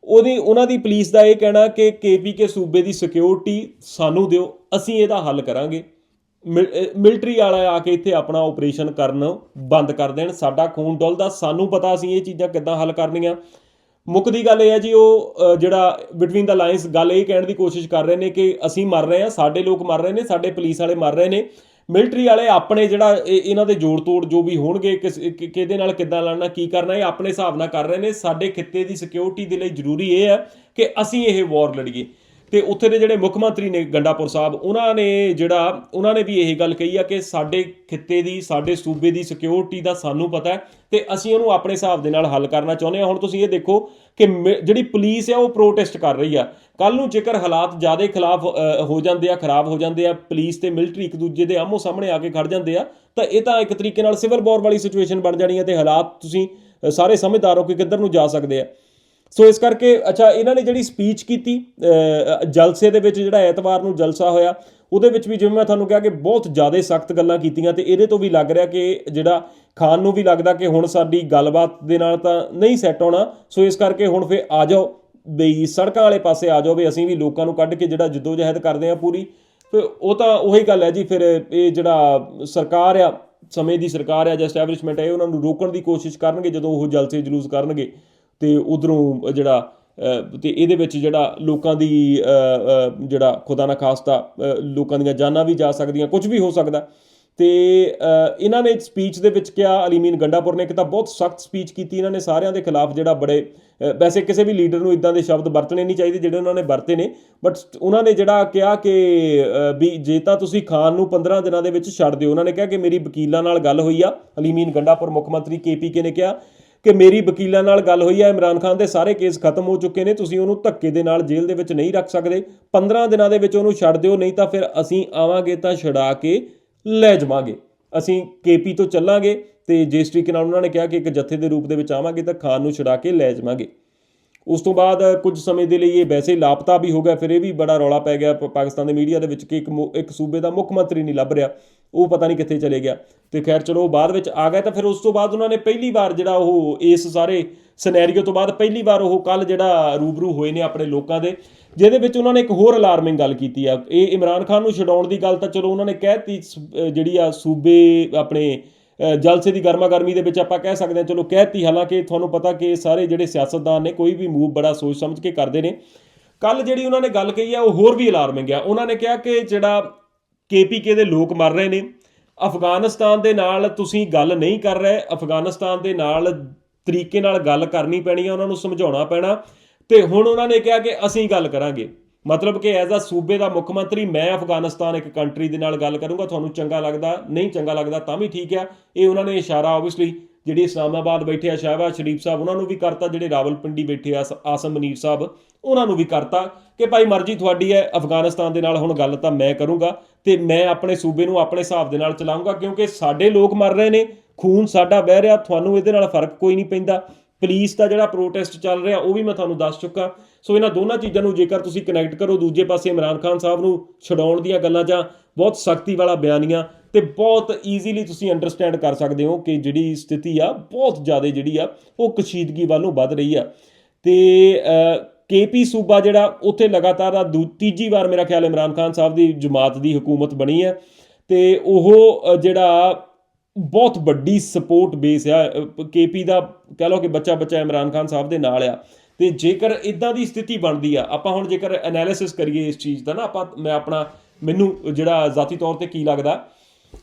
ਉਹਦੀ, ਉਹਨਾਂ ਦੀ ਪੁਲਿਸ ਦਾ ਇਹ ਕਹਿਣਾ ਕਿ ਕੇਪੀਕੇ ਸੂਬੇ ਦੀ ਸਿਕਿਉਰਿਟੀ ਸਾਨੂੰ ਦਿਓ, ਅਸੀਂ ਇਹਦਾ ਹੱਲ ਕਰਾਂਗੇ। ਮਿਲਟਰੀ ਵਾਲਾ ਆ ਕੇ ਇੱਥੇ ਆਪਣਾ ਆਪਰੇਸ਼ਨ ਕਰਨ ਬੰਦ ਕਰ ਦੇਣ। ਸਾਡਾ ਖੂਨ ਡੁੱਲਦਾ, ਸਾਨੂੰ ਪਤਾ ਅਸੀਂ ਇਹ ਚੀਜ਼ਾਂ ਕਿੱਦਾਂ ਹੱਲ ਕਰਨੀਆਂ। ਮੁੱਕਦੀ ਗੱਲ ਇਹ ਹੈ ਜੀ, ਉਹ ਜਿਹੜਾ ਬਿਟਵੀਨ ਦਾ ਲਾਈਨਸ ਗੱਲ ਇਹ ਕਹਿਣ ਦੀ ਕੋਸ਼ਿਸ਼ ਕਰ ਰਹੇ ਨੇ ਕਿ ਅਸੀਂ ਮਰ ਰਹੇ ਹਾਂ, ਸਾਡੇ ਲੋਕ ਮਰ ਰਹੇ ਨੇ, ਸਾਡੇ ਪੁਲਿਸ ਵਾਲੇ ਮਰ ਰਹੇ ਨੇ। ਮਿਲਟਰੀ ਵਾਲੇ ਆਪਣੇ ਜਿਹੜਾ ਇਹ- ਇਹਨਾਂ ਦੇ ਜੋੜ ਤੋੜ ਜੋ ਵੀ ਹੋਣਗੇ, ਕਿਸ ਕਿਹਦੇ ਨਾਲ ਕਿੱਦਾਂ ਲੜਨਾ, ਕੀ ਕਰਨਾ, ਇਹ ਆਪਣੇ ਹਿਸਾਬ ਨਾਲ ਕਰ ਰਹੇ ਨੇ। ਸਾਡੇ ਖਿੱਤੇ ਦੀ ਸਿਕਿਉਰਿਟੀ ਦੇ ਲਈ ਜ਼ਰੂਰੀ ਇਹ ਹੈ ਕਿ ਅਸੀਂ ਇਹ ਵਾਰ ਲੜੀਏ। ਤੇ ਉੱਥੇ ਦੇ ਜਿਹੜੇ ਮੁੱਖ ਮੰਤਰੀ ਨੇ ਗੰਡਾਪੁਰ ਸਾਹਿਬ, ਉਹਨਾਂ ਨੇ ਜਿਹੜਾ, ਉਹਨਾਂ ਨੇ ਵੀ ਇਹ ਗੱਲ ਕਹੀ ਆ ਕਿ ਸਾਡੇ ਖਿੱਤੇ ਦੀ, ਸਾਡੇ ਸੂਬੇ ਦੀ ਸਿਕਿਉਰਿਟੀ ਦਾ ਸਾਨੂੰ ਪਤਾ ਹੈ ਤੇ ਅਸੀਂ ਉਹਨੂੰ ਆਪਣੇ ਹਿਸਾਬ ਦੇ ਨਾਲ ਹੱਲ ਕਰਨਾ ਚਾਹੁੰਦੇ ਹਾਂ। ਹੁਣ ਤੁਸੀਂ ਇਹ ਦੇਖੋ ਕਿ ਮਿ- ਜਿਹੜੀ ਪੁਲਿਸ ਹੈ ਉਹ ਪ੍ਰੋਟੈਸਟ ਕਰ ਰਹੀ ਆ। ਕੱਲ ਨੂੰ ਜੇਕਰ ਹਾਲਾਤ ਜ਼ਿਆਦਾ ਖਿਲਾਫ ਹੋ ਜਾਂਦੇ ਆ, ਖਰਾਬ ਹੋ ਜਾਂਦੇ ਆ, ਪੁਲਿਸ ਤੇ ਮਿਲਟਰੀ ਇੱਕ ਦੂਜੇ ਦੇ ਆਮੋ ਸਾਹਮਣੇ ਆ ਕੇ ਖੜ ਜਾਂਦੇ ਆ, ਤਾਂ ਇਹ ਤਾਂ ਇੱਕ ਤਰੀਕੇ ਨਾਲ ਸਿਵਲ ਵਾਰ ਵਾਲੀ ਸਿਚੁਏਸ਼ਨ ਬਣ ਜਾਣੀ ਹੈ ਤੇ ਹਾਲਾਤ ਤੁਸੀਂ ਸਾਰੇ ਸਮਝਦਾਰ ਹੋ ਕਿ ਕਿੱਧਰ ਨੂੰ ਜਾ ਸਕਦੇ ਆ। ਸੋ ਇਸ ਕਰਕੇ, ਅੱਛਾ, ਇਹਨਾਂ ਨੇ ਜਿਹੜੀ ਸਪੀਚ ਕੀਤੀ ਜਲਸੇ ਦੇ ਵਿੱਚ ਜਿਹੜਾ ਐਤਵਾਰ ਨੂੰ ਜਲਸਾ ਹੋਇਆ, ਉਹਦੇ ਵਿੱਚ ਵੀ ਜਿਵੇਂ ਮੈਂ ਤੁਹਾਨੂੰ ਕਿਹਾ ਕਿ ਬਹੁਤ ਜ਼ਿਆਦਾ ਸਖਤ ਗੱਲਾਂ ਕੀਤੀਆਂ ਤੇ ਇਹਦੇ ਤੋਂ ਵੀ ਲੱਗ ਰਿਹਾ ਕਿ ਜਿਹੜਾ ਖਾਨ ਨੂੰ ਵੀ ਲੱਗਦਾ ਕਿ ਹੁਣ ਸਾਡੀ ਗੱਲਬਾਤ ਦੇ ਨਾਲ ਤਾਂ ਨਹੀਂ ਸੈੱਟ ਹੋਣਾ, ਸੋ ਇਸ ਕਰਕੇ ਹੁਣ ਫੇ ਆ ਜਾਓ, ਬਈ ਸੜਕਾਂ ਵਾਲੇ ਪਾਸੇ ਆ ਜਾਓ ਵੀ ਅਸੀਂ ਵੀ ਲੋਕਾਂ ਨੂੰ ਕੱਢ ਕੇ ਜਿਹੜਾ ਜਿੱਦੋ ਜਹਿਦ ਕਰਦੇ ਆ ਪੂਰੀ। ਫਿਰ ਉਹ ਤਾਂ ਉਹੀ ਗੱਲ ਹੈ ਜੀ, ਫਿਰ ਇਹ ਜਿਹੜਾ ਸਰਕਾਰ ਆ, ਸਮੇਂ ਦੀ ਸਰਕਾਰ ਆ ਜਾਂ ਐਸਟੈਬਲਿਸ਼ਮੈਂਟ ਹੈ ਇਹ ਉਹਨਾਂ ਨੂੰ ਰੋਕਣ ਦੀ ਕੋਸ਼ਿਸ਼ ਕਰਨਗੇ ਜਦੋਂ ਉਹ ਜਲਸੇ ਜਲੂਸ ਕਰਨਗੇ। ਤੇ ਉਧਰੋਂ ਜਿਹੜਾ ਅ, ਤੇ ਇਹਦੇ ਵਿੱਚ ਜਿਹੜਾ ਲੋਕਾਂ ਦੀ ਜਿਹੜਾ ਖੁਦਾ ਨਾ ਖਾਸਤਾ ਲੋਕਾਂ ਦੀਆਂ ਜਾਨਾਂ ਵੀ ਜਾ ਸਕਦੀਆਂ ਕੁਝ ਵੀ ਹੋ ਸਕਦਾ। ਤੇ ਇਹਨਾਂ ਨੇ ਸਪੀਚ ਦੇ ਵਿੱਚ ਕਿਹਾ ਅਲੀਮੀਨ ਗੰਡਾਪੁਰ ਨੇ ਇੱਕ ਤਾਂ ਬਹੁਤ ਸਖਤ ਸਪੀਚ ਕੀਤੀ ਇਹਨਾਂ ਨੇ ਸਾਰਿਆਂ ਦੇ ਖਿਲਾਫ ਜਿਹੜਾ ਬੜੇ ਵੈਸੇ ਕਿਸੇ ਵੀ ਲੀਡਰ ਨੂੰ ਇਦਾਂ ਦੇ ਸ਼ਬਦ ਵਰਤਣੇ ਨਹੀਂ ਚਾਹੀਦੇ ਜਿਹੜੇ ਉਹਨਾਂ ਨੇ ਵਰਤੇ ਨੇ ਬਟ ਉਹਨਾਂ ਨੇ ਜਿਹੜਾ ਕਿਹਾ ਕਿ ਵੀ ਜੇ ਤਾਂ ਤੁਸੀਂ ਖਾਨ ਨੂੰ 15 ਦਿਨਾਂ ਦੇ ਵਿੱਚ ਛੱਡ ਦਿਓ ਉਹਨਾਂ ਨੇ ਕਿਹਾ ਕਿ ਮੇਰੀ ਵਕੀਲਾਂ ਨਾਲ ਗੱਲ ਹੋਈ ਆ ਅਲੀਮੀਨ ਗੰਡਾਪੁਰ ਮੁੱਖ ਮੰਤਰੀ ਕੇਪੀਕੇ ਨੇ ਕਿਹਾ ਕਿ ਮੇਰੀ ਵਕੀਲਾਂ ਨਾਲ ਗੱਲ ਹੋਈ ਹੈ ਇਮਰਾਨ ਖਾਨ ਦੇ ਸਾਰੇ ਕੇਸ ਖਤਮ ਹੋ ਚੁੱਕੇ ਨੇ, ਤੁਸੀਂ ਉਹਨੂੰ ਧੱਕੇ ਦੇ ਨਾਲ ਜੇਲ੍ਹ ਦੇ ਵਿੱਚ ਨਹੀਂ ਰੱਖ ਸਕਦੇ। 15 ਦਿਨਾਂ ਦੇ ਵਿੱਚ ਉਹਨੂੰ ਛੱਡ ਦਿਓ, ਨਹੀਂ ਤਾਂ ਫਿਰ ਅਸੀਂ ਆਵਾਂਗੇ ਤਾਂ ਛਡਾ ਕੇ ਲੈ ਜਾਵਾਂਗੇ। ਅਸੀਂ ਕੇਪੀ ਤੋਂ ਚੱਲਾਂਗੇ ਤੇ ਜਿਸ ਤਰੀਕੇ ਨਾਲ ਉਹਨਾਂ ਨੇ ਕਿਹਾ ਕਿ ਇੱਕ ਜੱਥੇ ਦੇ ਰੂਪ ਦੇ ਵਿੱਚ ਆਵਾਂਗੇ ਤਾਂ ਖਾਨ ਨੂੰ ਛਡਾ ਕੇ ਲੈ ਜਾਵਾਂਗੇ। ਉਸ ਤੋਂ ਬਾਅਦ ਕੁਝ ਸਮੇਂ ਦੇ ਲਈ ਇਹ ਵੈਸੇ ਲਾਪਤਾ ਵੀ ਹੋ ਗਿਆ, ਫਿਰ ਇਹ ਵੀ ਬੜਾ ਰੌਲਾ ਪੈ ਗਿਆ ਪਾਕਿਸਤਾਨ ਦੇ ਮੀਡੀਆ ਦੇ ਵਿੱਚ ਕਿ ਇੱਕ ਮੁ- ਇੱਕ ਸੂਬੇ ਦਾ ਮੁੱਖ ਮੰਤਰੀ ਨਹੀਂ ਲੱਭ ਰਿਹਾ। ਉਹ ਪਤਾ ਨਹੀਂ ਕਿੱਥੇ ਚਲੇ ਗਿਆ। ਤੇ ਖੈਰ ਚਲੋ, ਉਹ ਬਾਅਦ ਵਿੱਚ ਆ ਗਿਆ ਤਾਂ ਫਿਰ ਉਸ ਤੋਂ ਬਾਅਦ ਉਹਨਾਂ ਨੇ ਪਹਿਲੀ ਵਾਰ ਜਿਹੜਾ ਉਹ ਇਸ ਸਾਰੇ ਸਿਨੈਰੀਓ ਤੋਂ ਬਾਅਦ ਪਹਿਲੀ ਵਾਰ ਉਹ ਕੱਲ ਜਿਹੜਾ ਰੂਬਰੂ ਹੋਏ ਨੇ ਆਪਣੇ ਲੋਕਾਂ ਦੇ, ਜਿਹਦੇ ਵਿੱਚ ਉਹਨਾਂ ਨੇ ਇੱਕ ਹੋਰ ਅਲਾਰਮਿੰਗ ਗੱਲ ਕੀਤੀ ਆ। ਇਹ ਇਮਰਾਨ ਖਾਨ ਨੂੰ ਛਡਾਉਣ ਦੀ ਗੱਲ ਤਾਂ ਚਲੋ ਉਹਨਾਂ ਨੇ ਕਹਿਤੀ ਜਿਹੜੀ ਆ ਸੂਬੇ ਆਪਣੇ ਜਲਸੇ ਦੀ ਗਰਮਾ ਗਰਮੀ ਦੇ ਵਿੱਚ ਆਪਾਂ ਕਹਿ ਸਕਦੇ ਹਾਂ, ਚਲੋ ਕਹਿਤੀ ਹਾਲਾਂਕਿ ਤੁਹਾਨੂੰ ਪਤਾ ਕਿ ਸਾਰੇ ਜਿਹੜੇ ਸਿਆਸਤਦਾਨ ਨੇ, ਕੋਈ ਵੀ ਮੂਵ ਬੜਾ ਸੋਚ ਸਮਝ ਕੇ ਕਰਦੇ ਨੇ। ਕੱਲ ਜਿਹੜੀ ਉਹਨਾਂ ਨੇ ਗੱਲ ਕਹੀ ਆ, ਉਹ ਹੋਰ ਵੀ ਅਲਾਰਮਿੰਗ ਆ। ਉਹਨਾਂ ਨੇ ਕਿਹਾ ਕਿ ਜਿਹੜਾ ਕੇਪੀਕੇ ਦੇ ਲੋਕ ਮਰ ਰਹੇ ਨੇ। ਅਫਗਾਨਿਸਤਾਨ ਦੇ ਨਾਲ ਤੁਸੀਂ ਗੱਲ ਨਹੀਂ ਕਰ ਰਹੇ। ਅਫਗਾਨਿਸਤਾਨ ਦੇ ਨਾਲ ਤਰੀਕੇ ਨਾਲ ਗੱਲ ਕਰਨੀ ਪੈਣੀ ਆ, ਉਹਨਾਂ ਨੂੰ ਸਮਝਾਉਣਾ ਪੈਣਾ। ਤੇ ਹੁਣ ਉਹਨਾਂ ਨੇ ਕਿਹਾ ਕਿ ਅਸੀਂ ਗੱਲ ਕਰਾਂਗੇ। ਮਤਲਬ ਕਿ ਐਜ਼ ਅ ਸੂਬੇ ਦਾ ਮੁੱਖ ਮੰਤਰੀ ਮੈਂ ਅਫਗਾਨਿਸਤਾਨ ਇੱਕ ਕੰਟਰੀ ਦੇ ਨਾਲ ਗੱਲ ਕਰੂੰਗਾ, ਤੁਹਾਨੂੰ ਚੰਗਾ ਲੱਗਦਾ, ਨਹੀਂ ਚੰਗਾ ਲੱਗਦਾ ਤਾਂ ਵੀ ਠੀਕ ਆ। ਇਹ ਉਹਨਾਂ ਨੇ ਇਸ਼ਾਰਾ ਆਬਵੀਅਸਲੀ ਜਿਹੜੀ ਇਸਲਾਮਾਬਾਦ ਬੈਠੇ ਆ ਸ਼ਾਹਬਾਜ਼ ਸ਼ਰੀਫ ਸਾਹਿਬ, ਉਹਨਾਂ ਨੂੰ ਵੀ ਕਰਤਾ, ਜਿਹੜੇ ਰਾਵਲਪਿੰਡੀ ਬੈਠੇ ਆ ਸ- ਆਸਮ ਮਨੀਰ ਸਾਹਿਬ, ਉਹਨਾਂ ਨੂੰ ਵੀ ਕਰਤਾ। ਕਿ ਭਾਈ ਮਰਜ਼ੀ ਤੁਹਾਡੀ ਹੈ, ਅਫਗਾਨਿਸਤਾਨ ਦੇ ਨਾਲ ਹੁਣ ਗੱਲ ਤਾਂ ਮੈਂ ਕਰੂੰਗਾ ਤੇ ਮੈਂ ਆਪਣੇ ਸੂਬੇ ਨੂੰ ਆਪਣੇ ਹਿਸਾਬ ਦੇ ਨਾਲ ਚਲਾਉਂਗਾ ਕਿਉਂਕਿ ਸਾਡੇ ਲੋਕ ਮਰ ਰਹੇ ਨੇ, ਖੂਨ ਸਾਡਾ ਵਹਿ ਰਿਹਾ, ਤੁਹਾਨੂੰ ਇਹਦੇ ਨਾਲ ਫ਼ਰਕ ਕੋਈ ਨਹੀਂ ਪੈਂਦਾ। ਪੁਲਿਸ ਦਾ ਜਿਹੜਾ ਪ੍ਰੋਟੈਸਟ ਚੱਲ ਰਿਹਾ, ਉਹ ਵੀ ਮੈਂ ਤੁਹਾਨੂੰ ਦੱਸ ਚੁੱਕਾ। ਸੋ ਇਹਨਾਂ ਦੋਨਾਂ ਚੀਜ਼ਾਂ ਨੂੰ ਜੇਕਰ ਤੁਸੀਂ ਕਨੈਕਟ ਕਰੋ, ਦੂਜੇ ਪਾਸੇ ਇਮਰਾਨ ਖਾਨ ਸਾਹਿਬ ਨੂੰ ਛਡਾਉਣ ਦੀਆਂ ਗੱਲਾਂ ਜਾਂ ਬਹੁਤ ਸਖਤੀ ਵਾਲਾ ਬਿਆਨੀਆਂ ਤੇ ਬਹੁਤ ਈਜ਼ੀਲੀ ਤੁਸੀਂ ਅੰਡਰਸਟੈਂਡ ਕਰ ਸਕਦੇ ਹੋ ਕਿ ਜਿਹੜੀ ਸਥਿਤੀ ਆ, ਬਹੁਤ ਜ਼ਿਆਦਾ ਜਿਹੜੀ ਆ, ਉਹ ਕਸ਼ੀਦਗੀ ਵੱਲ ਨੂੰ ਵੱਧ ਰਹੀ ਆ। ਤੇ ਕੇਪੀ ਸੂਬਾ ਜਿਹੜਾ ਉੱਥੇ ਲਗਾਤਾਰ ਆ ਦੂ- ਤੀਜੀ ਵਾਰ ਮੇਰਾ ਖਿਆਲ ਇਮਰਾਨ ਖਾਨ ਸਾਹਿਬ ਦੀ ਜਮਾਤ ਦੀ ਹਕੂਮਤ ਬਣੀ ਹੈ ਤੇ ਉਹ ਜਿਹੜਾ ਬਹੁਤ ਵੱਡੀ ਸਪੋਰਟ ਬੇਸ ਆ ਕੇਪੀ ਦਾ ਕਹ ਲਓ ਕਿ ਬੱਚਾ ਬੱਚਾ ਇਮਰਾਨ ਖਾਨ ਸਾਹਿਬ ਦੇ ਨਾਲ ਆ। ਤੇ ਜੇਕਰ ਇਦਾਂ ਦੀ ਸਥਿਤੀ ਬਣਦੀ ਆ, ਆਪਾਂ ਹੁਣ ਜੇਕਰ ਐਨਾਲਿਸਿਸ ਕਰੀਏ ਇਸ ਚੀਜ਼ ਦਾ ਨਾ, ਆਪਾਂ, ਮੈਂ ਆਪਣਾ, ਮੈਨੂੰ ਜਿਹੜਾ ਜ਼ਾਤੀ ਤੌਰ ਤੇ ਕੀ ਲੱਗਦਾ,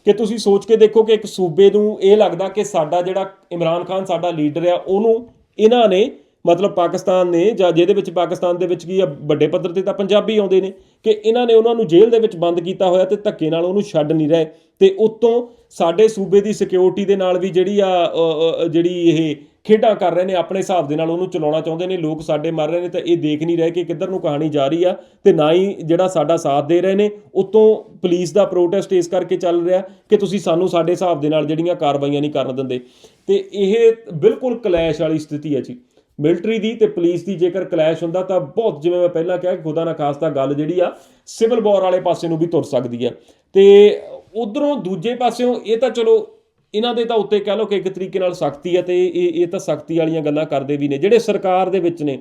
ਕਿ ਤੁਸੀਂ ਸੋਚ ਕੇ ਦੇਖੋ ਕਿ ਇੱਕ ਸੂਬੇ ਨੂੰ ਇਹ ਲੱਗਦਾ ਕਿ ਸਾਡਾ ਜਿਹੜਾ ਇਮਰਾਨ ਖਾਨ ਸਾਡਾ ਲੀਡਰ ਆ, ਉਹਨੂੰ, ਇਹਨਾਂ ਨੇ ਮਤਲਬ ਪਾਕਿਸਤਾਨ ਨੇ ਜਾਂ ਜਿਹਦੇ ਵਿੱਚ ਪਾਕਿਸਤਾਨ ਦੇ ਵਿੱਚ ਕੀ ਆ, ਵੱਡੇ ਪੱਧਰ ਤੇ ਤਾਂ ਪੰਜਾਬੀ ਆਉਂਦੇ ਨੇ, ਕਿ ਇਹਨਾਂ ਨੇ ਉਹਨਾਂ ਨੂੰ ਜੇਲ੍ਹ ਦੇ ਵਿੱਚ ਬੰਦ ਕੀਤਾ ਹੋਇਆ ਤੇ ਧੱਕੇ ਨਾਲ ਉਹਨੂੰ ਛੱਡ ਨਹੀਂ ਰਹੇ। ਤੇ ਉਤੋਂ ਸਾਡੇ ਸੂਬੇ ਦੀ ਸਿਕਿਉਰਿਟੀ ਦੇ ਨਾਲ ਵੀ ਜਿਹੜੀ ਆ ਜਿਹੜੀ ਇਹ ਖੇਡਾਂ ਕਰ ਰਹੇ ਨੇ, ਆਪਣੇ ਹਿਸਾਬ ਦੇ ਨਾਲ ਉਹਨੂੰ ਚਲਾਉਣਾ ਚਾਹੁੰਦੇ ਨੇ, ਲੋਕ ਸਾਡੇ ਮਰ ਰਹੇ ਨੇ ਤਾਂ ਇਹ ਦੇਖ ਨਹੀਂ ਰਹੇ ਕਿ ਕਿੱਧਰ ਨੂੰ ਕਹਾਣੀ ਜਾ ਰਹੀ ਆ ਤੇ ਨਾ ਹੀ ਜਿਹੜਾ ਸਾਡਾ ਸਾਥ ਦੇ ਰਹੇ ਨੇ, ਉਤੋਂ ਪੁਲਿਸ ਦਾ ਪ੍ਰੋਟੈਸਟ ਇਸ ਕਰਕੇ ਚੱਲ ਰਿਹਾ ਕਿ ਤੁਸੀਂ ਸਾਨੂੰ ਸਾਡੇ ਹਿਸਾਬ ਦੇ ਨਾਲ ਜਿਹੜੀਆਂ ਕਾਰਵਾਈਆਂ ਨਹੀਂ ਕਰਨ ਦਿੰਦੇ। ਤੇ ਇਹ ਬਿਲਕੁਲ ਕਲੈਸ਼ ਵਾਲੀ ਸਥਿਤੀ ਹੈ ਜੀ। ਮਿਲਟਰੀ ਦੀ ਤੇ ਪੁਲਿਸ ਦੀ ਜੇਕਰ ਕਲੈਸ਼ ਹੁੰਦਾ ਤਾਂ ਬਹੁਤ ਜਿਵੇਂ ਮੈਂ ਪਹਿਲਾਂ ਕਿਹਾ ਕਿ ਖੁਦਾ ਨਾ ਖਾਸਤਾ ਗੱਲ ਜਿਹੜੀ ਆ, ਸਿਵਲ ਵਾਰ ਵਾਲੇ ਪਾਸੇ ਨੂੰ ਵੀ ਤੁਰ ਸਕਦੀ ਆ। ਤੇ ਉਧਰੋਂ ਦੂਜੇ ਪਾਸਿਓਂ ਇਹ ਤਾਂ ਚਲੋ, ਇਹਨਾਂ ਦੇ ਤਾਂ ਉੱਤੇ ਕਹਿ ਲਓ ਕਿ ਇੱਕ ਤਰੀਕੇ ਨਾਲ ਸਖਤੀ ਹੈ ਤੇ ਇਹ ਇਹ ਤਾਂ ਸਖਤੀ ਵਾਲੀਆਂ ਗੱਲਾਂ ਕਰਦੇ ਵੀ ਨੇ, ਜਿਹੜੇ ਸਰਕਾਰ ਦੇ ਵਿੱਚ ਨੇ,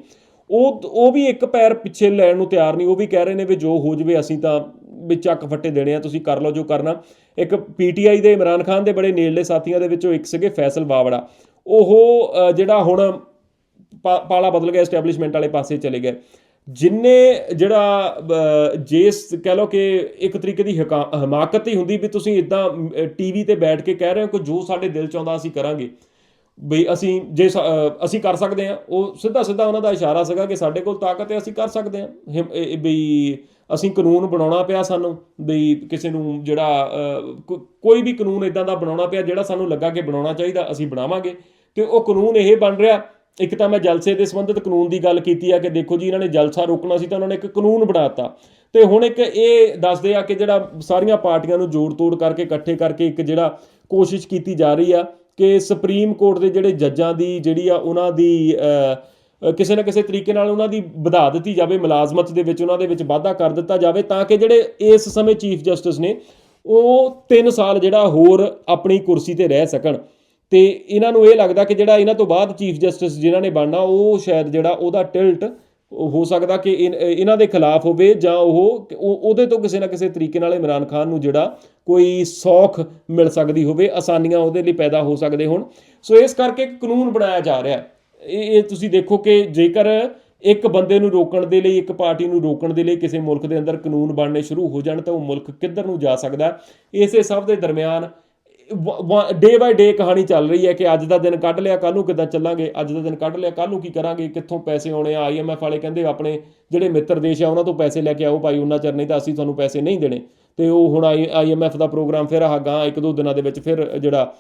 ਉਹ ਉਹ ਵੀ ਇੱਕ ਪੈਰ ਪਿੱਛੇ ਲੈਣ ਨੂੰ ਤਿਆਰ ਨਹੀਂ, ਉਹ ਵੀ ਕਹਿ ਰਹੇ ਨੇ ਵੀ ਜੋ ਹੋ ਜਵੇ ਅਸੀਂ ਤਾਂ ਵੀ ਚੱਕ ਫੱਟੇ ਦੇਣੇ ਆ, ਤੁਸੀਂ ਕਰ ਲਓ ਜੋ ਕਰਨਾ। ਇੱਕ ਪੀਟੀਆਈ ਦੇ ਇਮਰਾਨ ਖਾਨ ਦੇ ਬੜੇ ਨੇੜਲੇ ਸਾਥੀਆਂ ਦੇ ਵਿੱਚੋਂ ਇੱਕ ਸੀਗੇ ਫੈਸਲ ਬਾਵੜਾ। ਉਹ ਜਿਹੜਾ ਹੁਣ ਪਾਲਾ ਬਦਲ ਗਿਆ ਐਸਟੈਬਲਿਸ਼ਮੈਂਟ ਵਾਲੇ ਪਾਸੇ ਚਲੇ ਗਏ। ਜਿੰਨੇ ਜਿਹੜਾ ਅਹ, ਕਹਿ ਲਓ ਕਿ ਇੱਕ ਤਰੀਕੇ ਦੀ ਹਕਾ- ਹਮਾਕਤ ਹੀ ਹੁੰਦੀ ਵੀ ਤੁਸੀਂ ਇਦਾਂ ਟੀਵੀ ਤੇ ਬੈਠ ਕੇ ਕਹਿ ਰਹੇ ਹੋ ਕਿ ਜੋ ਸਾਡੇ ਦਿਲ ਚ ਆਉਂਦਾ ਅਸੀਂ ਕਰਾਂਗੇ। ਬਈ ਅਸੀਂ ਜੇ ਅਸੀਂ ਕਰ ਸਕਦੇ ਹਾਂ ਉਹ ਸਿੱਧਾ ਸਿੱਧਾ ਉਹਨਾਂ ਦਾ ਇਸ਼ਾਰਾ ਸੀਗਾ ਕਿ ਸਾਡੇ ਕੋਲ ਤਾਕਤ ਹੈ ਅਸੀਂ ਕਰ ਸਕਦੇ ਹਾਂ। ਹਿਮ- ਬਈ ਅਸੀਂ ਕਾਨੂੰਨ ਬਣਾਉਣਾ ਪਿਆ ਸਾਨੂੰ ਬਈ ਕਿਸੇ ਨੂੰ ਜਿਹੜਾ ਕੋਈ ਵੀ ਕਾਨੂੰਨ ਇਦਾਂ ਦਾ ਬਣਾਉਣਾ ਪਿਆ ਜਿਹੜਾ ਸਾਨੂੰ ਲੱਗਾ ਕਿ ਬਣਾਉਣਾ ਚਾਹੀਦਾ ਅਸੀਂ ਬਣਾਵਾਂਗੇ। ਤੇ ਉਹ ਕਾਨੂੰਨ ਇਹ ਬਣ ਰਿਹਾ ਇੱਕ ਤਾਂ ਮੈਂ ਜਲਸੇ ਦੇ ਸੰਬੰਧਿਤ ਕਾਨੂੰਨ ਦੀ ਗੱਲ ਕੀਤੀ ਆ ਕਿ ਦੇਖੋ ਜੀ, ਇਹਨਾਂ ਨੇ ਜਲਸਾ ਰੋਕਣਾ ਸੀ ਤਾਂ ਉਹਨਾਂ ਨੇ ਇੱਕ ਕਾਨੂੰਨ ਬਣਾਤਾ ਤੇ ਹੁਣ ਇੱਕ ਇਹ ਦੱਸਦੇ ਆ ਕਿ ਜਿਹੜਾ ਸਾਰੀਆਂ ਪਾਰਟੀਆਂ ਨੂੰ ਜੋੜ ਤੋੜ ਕਰਕੇ, ਇਕੱਠੇ ਕਰਕੇ ਇੱਕ ਜਿਹੜਾ ਕੋਸ਼ਿਸ਼ ਕੀਤੀ ਜਾ ਰਹੀ ਆ ਕਿ ਸੁਪਰੀਮ ਕੋਰਟ ਦੇ ਜਿਹੜੇ ਜੱਜਾਂ ਦੀ ਜਿਹੜੀ ਆ ਉਹਨਾਂ ਦੀ ਕਿਸੇ ਨਾ ਕਿਸੇ ਤਰੀਕੇ ਨਾਲ ਉਹਨਾਂ ਦੀ ਵਧਾ ਦਿੱਤੀ ਜਾਵੇ, ਮੁਲਾਜ਼ਮਤ ਦੇ ਵਿੱਚ ਉਹਨਾਂ ਦੇ ਵਿੱਚ ਵਾਧਾ ਕਰ ਦਿੱਤਾ ਜਾਵੇ ਤਾਂ ਕਿ ਜਿਹੜੇ ਇਸ ਸਮੇਂ ਚੀਫ ਜਸਟਿਸ ਨੇ ਉਹ 3 ਸਾਲ ਜਿਹੜਾ ਹੋਰ ਆਪਣੀ ਕੁਰਸੀ ਤੇ ਰਹਿ ਸਕਣ। ਤੇ ਇਹਨਾਂ ਨੂੰ ਇਹ ਲੱਗਦਾ ਕਿ ਜਿਹੜਾ ਇਹਨਾਂ ਤੋਂ ਬਾਅਦ ਚੀਫ ਜਸਟਿਸ ਜਿਨ੍ਹਾਂ ਨੇ ਬਣਨਾ, ਉਹ ਸ਼ਾਇਦ ਜਿਹੜਾ ਉਹਦਾ ਟਿਲਟ ਹੋ ਸਕਦਾ ਕਿ ਇਨ- ਇਹਨਾਂ ਦੇ ਖਿਲਾਫ ਹੋਵੇ ਜਾਂ ਉਹ ਉਹਦੇ ਤੋਂ ਕਿਸੇ ਨਾ ਕਿਸੇ ਤਰੀਕੇ ਨਾਲ ਇਮਰਾਨ ਖਾਨ ਨੂੰ ਜਿਹੜਾ ਕੋਈ ਸੌਖ ਮਿਲ ਸਕਦੀ ਹੋਵੇ, ਆਸਾਨੀਆਂ ਉਹਦੇ ਲਈ ਪੈਦਾ ਹੋ ਸਕਦੇ ਹੋਣ। ਸੋ ਇਸ ਕਰਕੇ ਕਾਨੂੰਨ ਬਣਾਇਆ ਜਾ ਰਿਹਾ ਇਹ ਇਹ ਤੁਸੀਂ ਦੇਖੋ ਕਿ ਜੇਕਰ ਇੱਕ ਬੰਦੇ ਨੂੰ ਰੋਕਣ ਦੇ ਲਈ, ਇੱਕ ਪਾਰਟੀ ਨੂੰ ਰੋਕਣ ਦੇ ਲਈ ਕਿਸੇ ਮੁਲਕ ਦੇ ਅੰਦਰ ਕਾਨੂੰਨ ਬਣਨੇ ਸ਼ੁਰੂ ਹੋ ਜਾਣ ਤਾਂ ਉਹ ਮੁਲਕ ਕਿੱਧਰ ਨੂੰ ਜਾ ਸਕਦਾ ਇਸੇ ਸਭ ਦੇ ਦਰਮਿਆਨ ਡੇ ਬਾਈ ਡੇ ਕਹਾਣੀ ਚੱਲ ਰਹੀ ਹੈ ਕਿ ਅੱਜ ਦਾ ਦਿਨ ਕੱਢ ਲਿਆ ਕੱਲ ਨੂੰ ਕਿੱਦਾਂ ਚੱਲਾਂਗੇ? ਅੱਜ ਦਾ ਦਿਨ ਕੱਢ ਲਿਆ ਕੱਲ ਨੂੰ ਕੀ ਕਰਾਂਗੇ? ਕਿੱਥੋਂ ਪੈਸੇ ਆਉਣੇ ਆ? ਆਈਐਮਐਫ ਵਾਲੇ ਕਹਿੰਦੇ ਆਪਣੇ ਜਿਹੜੇ ਮਿੱਤਰ ਦੇਸ਼ ਆ, ਉਹਨਾਂ ਤੋਂ ਪੈਸੇ ਲੈ ਕੇ ਆਓ ਭਾਈ, ਉਹਨਾਂ ਚਿਰ ਨਹੀਂ ਤਾਂ ਅਸੀਂ ਤੁਹਾਨੂੰ ਪੈਸੇ ਨਹੀਂ ਦੇਣੇ। ਤੇ ਉਹ ਹੁਣ ਆਈਐਮਐਫ ਦਾ ਪ੍ਰੋਗਰਾਮ ਫਿਰ ਆ ਗਾਂ ਇੱਕ ਦੋ ਦਿਨਾਂ ਦੇ ਵਿੱਚ ਫਿਰ ਜਿਹੜਾ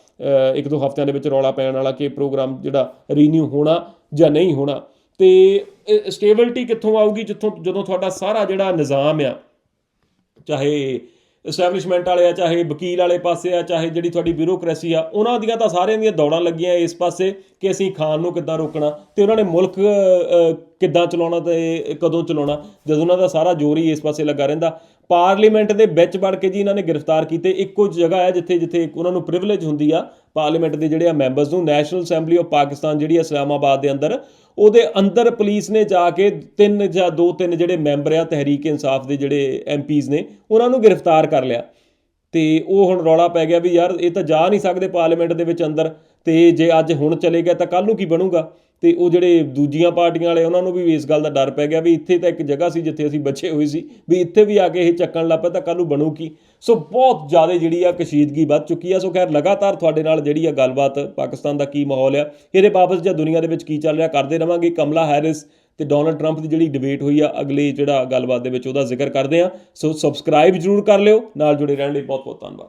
ਇੱਕ ਦੋ ਹਫ਼ਤਿਆਂ ਦੇ ਵਿੱਚ ਰੌਲਾ ਪੈਣ ਵਾਲਾ ਕਿ ਪ੍ਰੋਗਰਾਮ ਜਿਹੜਾ ਰੀਨਿਊ ਹੋਣਾ ਜਾਂ ਨਹੀਂ ਹੋਣਾ। ਤੇ ਸਟੇਬਿਲਟੀ ਕਿੱਥੋਂ ਆਊਗੀ? ਜਿੱਥੋਂ, ਜਦੋਂ ਤੁਹਾਡਾ ਸਾਰਾ ਜਿਹੜਾ ਨਿਜ਼ਾਮ ਆ, ਚਾਹੇ ਐਸਟੈਬਲਿਸ਼ਮੈਂਟ ਵਾਲੇ ਆ, ਚਾਹੇ ਵਕੀਲ ਵਾਲੇ ਪਾਸੇ ਆ, ਚਾਹੇ ਜਿਹੜੀ ਤੁਹਾਡੀ ਬਿਊਰੋਕ੍ਰੇਸੀ ਆ, ਉਹਨਾਂ ਦੀਆਂ ਤਾਂ ਸਾਰਿਆਂ ਦੀਆਂ ਦੌੜਾਂ ਲੱਗੀਆਂ ਇਸ ਪਾਸੇ ਕਿ ਅਸੀਂ ਖਾਨ ਨੂੰ ਕਿੱਦਾਂ ਰੋਕਣਾ ਤੇ ਉਹਨਾਂ ਨੇ ਮੁਲਕ ਕਿੱਦਾਂ ਚਲਾਉਣਾ ਤੇ ਕਦੋਂ ਚਲਾਉਣਾ, ਜਦੋਂ ਉਹਨਾਂ ਦਾ ਸਾਰਾ ਜ਼ੋਰ ਹੀ ਇਸ ਪਾਸੇ ਲੱਗਾ ਰਹਿੰਦਾ। ਪਾਰਲੀਮੈਂਟ ਦੇ ਵਿੱਚ ਵੜ ਕੇ ਜੀ ਇਹਨਾਂ ਨੇ ਗ੍ਰਿਫਤਾਰ ਕੀਤੇ। ਇੱਕੋ ਜਗ੍ਹਾ ਹੈ ਜਿੱਥੇ ਜਿੱਥੇ ਉਹਨਾਂ ਨੂੰ ਪ੍ਰਿਵਿਲੇਜ ਹੁੰਦੀ ਆ ਪਾਰਲੀਮੈਂਟ ਦੇ ਜਿਹੜੇ ਆ ਮੈਂਬਰਸ ਨੂੰ, ਨੈਸ਼ਨਲ ਅਸੈਂਬਲੀ ਆਫ ਪਾਕਿਸਤਾਨ ਜਿਹੜੀ ਆ ਇਸਲਾਮਾਬਾਦ ਦੇ ਅੰਦਰ, ਉਹਦੇ ਅੰਦਰ ਪੁਲਿਸ ਨੇ ਜਾ ਕੇ ਤਿੰਨ ਜਾਂ ਦੋ ਤਿੰਨ ਜਿਹੜੇ ਮੈਂਬਰ ਆ, ਤਹਿਰੀਕ ਇਨਸਾਫ ਦੇ ਜਿਹੜੇ ਐਮਪੀਜ਼ ਨੇ, ਉਹਨਾਂ ਨੂੰ ਗ੍ਰਿਫਤਾਰ ਕਰ ਲਿਆ। ਤੇ ਉਹ ਹੁਣ ਰੌਲਾ ਪੈ ਗਿਆ ਵੀ ਯਾਰ, ਇਹ ਤਾਂ ਜਾ ਨਹੀਂ ਸਕਦੇ ਪਾਰਲੀਮੈਂਟ ਦੇ ਵਿੱਚ ਅੰਦਰ। ਤੇ ਜੇ ਅੱਜ ਹੁਣ ਚਲੇ ਗਿਆ ਤਾਂ ਕੱਲ ਨੂੰ ਕੀ ਬਣੂਗਾ? ਤੇ ਉਹ ਜਿਹੜੇ ਦੂਜੀਆਂ ਪਾਰਟੀਆਂ ਵਾਲੇ, ਉਹਨਾਂ ਨੂੰ ਵੀ ਇਸ ਗੱਲ ਦਾ ਡਰ ਪੈ ਗਿਆ ਵੀ ਇੱਥੇ ਤਾਂ ਇੱਕ ਜਗ੍ਹਾ ਸੀ ਜਿੱਥੇ ਅਸੀਂ ਬਚੇ ਹੋਏ ਸੀ, ਵੀ ਇੱਥੇ ਵੀ ਆ ਕੇ ਇਹ ਚੱਕਣ ਲੱਗ ਪਏ ਤਾਂ ਕੱਲ ਨੂੰ ਬਣੂ ਕੀ? ਸੋ ਬਹੁਤ ਜ਼ਿਆਦਾ ਜਿਹੜੀ ਆ ਕਸ਼ੀਦਗੀ ਵੱਧ ਚੁੱਕੀ ਆ। ਸੋ ਖੈਰ, ਲਗਾਤਾਰ ਤੁਹਾਡੇ ਨਾਲ ਜਿਹੜੀ ਆ ਗੱਲਬਾਤ ਪਾਕਿਸਤਾਨ ਦਾ ਕੀ ਮਾਹੌਲ ਆ, ਇਹਦੇ ਬਾਬਤ ਜਾਂ ਦੁਨੀਆ ਦੇ ਵਿੱਚ ਕੀ ਚੱਲ ਰਿਹਾ, ਕਰਦੇ ਰਵਾਂਗੇ ਕਮਲਾ ਹੈਰਿਸ ਤੇ ਡੋਨਲਡ ਟਰੰਪ ਦੀ ਜਿਹੜੀ ਡਿਬੇਟ ਹੋਈ ਆ, ਅਗਲੇ ਜਿਹੜਾ ਗੱਲਬਾਤ ਦੇ ਵਿੱਚ ਉਹਦਾ ਜ਼ਿਕਰ ਕਰਦੇ ਆ। ਸੋ ਸਬਸਕ੍ਰਾਈਬ ਜਰੂਰ ਕਰ ਲਿਓ, ਨਾਲ ਜੁੜੇ ਰਹਿਣ ਲਈ ਬਹੁਤ ਬਹੁਤ ਧੰਨਵਾਦ।